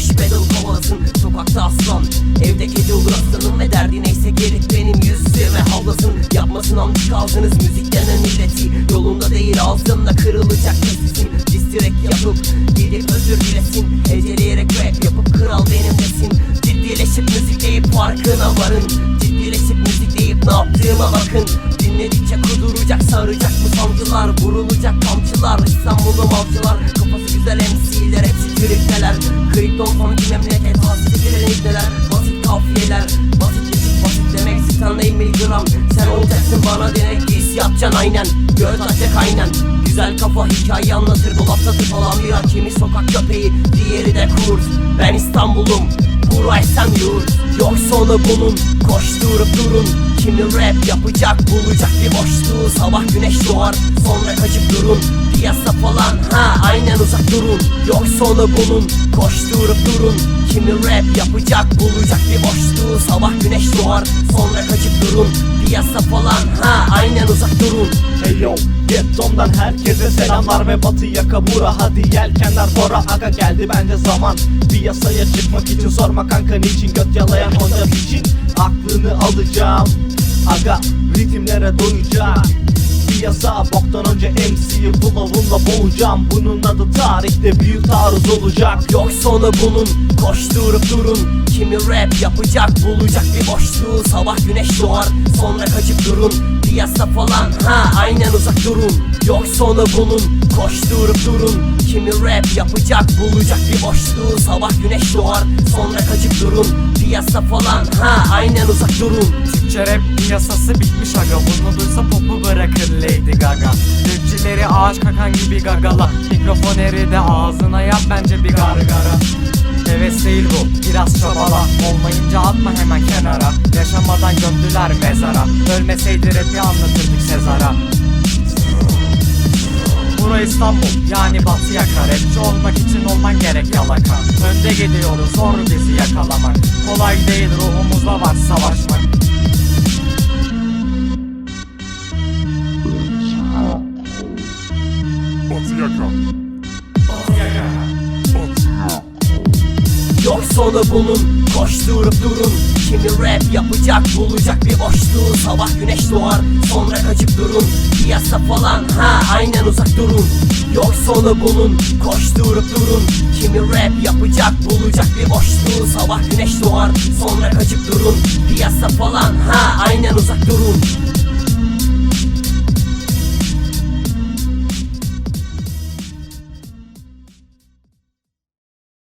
Boş battle kovalasın sokakta aslan. Evde kedi olur aslanım ve derdi neyse gerip benim yüzüme havlasın. Yapmasın amcık ağzınız müzik denen Yolunda değil ağzında kırılacak sesin Distirek yapıp gidip özür dilesin. Heceleyerek rap yapıp kral benim nesin Ciddileşip müzikleyip farkına varın. Ciddileşip müzikleyip ne yaptığıma bakın. Dinledikçe kuduracak saracak mı sancılar. Vurulacak kamçılar İstanbul'um avcılar güzel MC'ler hepsi tripteler. Kripton funky memleket hasret edilen ibneler Basit kafiyeler Basit geçik basit demek Stanley Milgram Sen olacaksın bana denek Diss yapacaksın aynen. Göt açacak aynen. Güzel kafa hikaye anlatır Dolapta tıpalan bir hakimi sokak köpeği Diğeri de kurt. Ben İstanbul'um Buraysam yurt. Yok sonu bunun Koşturup durun. Kimi rap yapacak bulacak bir boşluğu. Sabah güneş doğar sonra kaçıp durun Piyasa falan. Ha aynen uzak durun. Yok sonu bunun. Koşturup durun. Kimi rap yapacak bulacak bir boşluğu. Sabah güneş doğar sonra kaçıp durun. Piyasa falan. Ha aynen uzak durun. Hey yo Gettom'dan herkese selamlar ve batı yaka bura Hadi yelkenler bora aga geldi bence zaman. Piyasaya çıkmak için sorma kanka niçin Göt yalayan onca için aklını alacağım. Aga ritimlere doyacağım Piyasa boktan önce MC'yi flow'unla boğacağım. Bunun adı tarihte büyük taarruz olacak. Yok sonu bunun koşturup durun. Kimi rap yapacak bulacak bir boşluğu. Sabah güneş doğar sonra kaçıp durun. Piyasa falan ha aynen uzak durun. Yok sonu bunun koşturup durun. Kimi rap yapacak bulacak bir boşluğu. Sabah güneş doğar sonra kaçıp durun. Piyasa falan ha aynen uzak durun. Türkçe rap piyasası bitmiş aga. Bunu duysa popu Lady Gaga. Rapçileri ağaç kakan gibi gagala. Mikrofon eridi ağzına yap bence bir gargara. Heves değil bu biraz çabala. Olmayınca atma hemen kenara. Yaşamadan gömdüler mezara. Ölmeseydi rapi anlatırdık Sezar'a. Bura İstanbul yani batı yaka Rapçi olmak için olman gerek yalaka. Önde gidiyoruz zor bizi yakalamak. Kolay değil ruhumuzda var savaşmak Yok sonu bunun. Koşturup durun. Kimi rap yapacak bulacak bir boşluğu. Sabah güneş doğar sonra kaçıp durun. Piyasa falan ha aynen uzak durun. Yok sonu bunun. Koşturup durun. Kimi rap yapacak bulacak bir boşluğu. Sabah güneş doğar sonra kaçıp durun. Piyasa falan ha aynen uzak durun